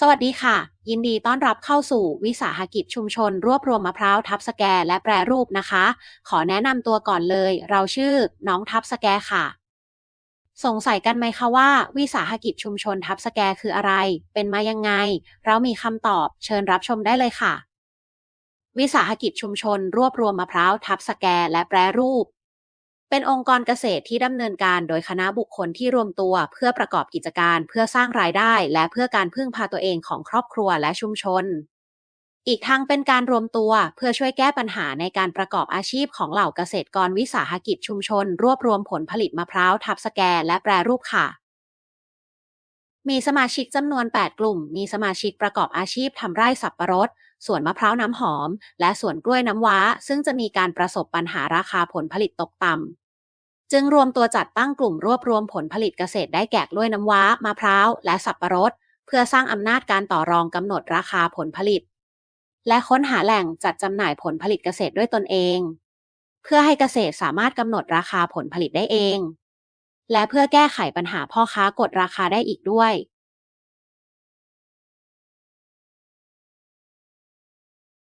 สวัสดีค่ะ ยินดีต้อนรับเข้าสู่วิสาหกิจชุมชน รวบรวมมะพร้าวทับสแกและแปรรูปนะคะ ขอแนะนำตัวก่อนเลย เราชื่อน้องทับสแกค่ะ สงสัยกันไหมคะว่า วิสาหกิจชุมชนทับสแกคืออะไร เป็นมายังไง เรามีคำตอบเชิญรับชมได้เลยค่ะ วิสาหกิจชุมชน รวบรวมมะพร้าวทับสแกและแปรรูป เป็นองค์กรเกษตรที่ดำเนินการโดยคณะบุคคลที่รวมตัว เพื่อประกอบกิจการเพื่อสร้างรายได้ และเพื่อการพึ่งพาตัวเองของครอบครัวและชุมชน อีกทั้งเป็นการรวมตัวเพื่อช่วยแก้ปัญหาในการประกอบอาชีพของเหล่าเกษตรกรวิสาหกิจชุมชน รวบรวมผลผลิตมะพร้าวทับสแกและแปรรูปค่ะมีสมาชิกจำนวน 8 กลุ่ม มีสมาชิกประกอบอาชีพทำไร่สับปะรด สวนมะพร้าวน้ำหอม และสวนกล้วยน้ำว้า ซึ่งจะมีการประสบปัญหาราคาผลผลิตตกต่ำ จึงรวมตัวจัดตั้งกลุ่มรวบรวมผลผลิตเกษตรได้แก่กล้วยน้ำว้ามะพร้าว และสับปะรด เพื่อสร้างอำนาจการต่อรองกำหนดราคาผลผลิต และค้นหาแหล่งจัดจำหน่ายผลผลิตเกษตรด้วยตนเอง เพื่อให้เกษตรสามารถกำหนดราคาผลผลิตได้เอง และเพื่อแก้ไขปัญหาพ่อค้ากดราคาได้อีกด้วย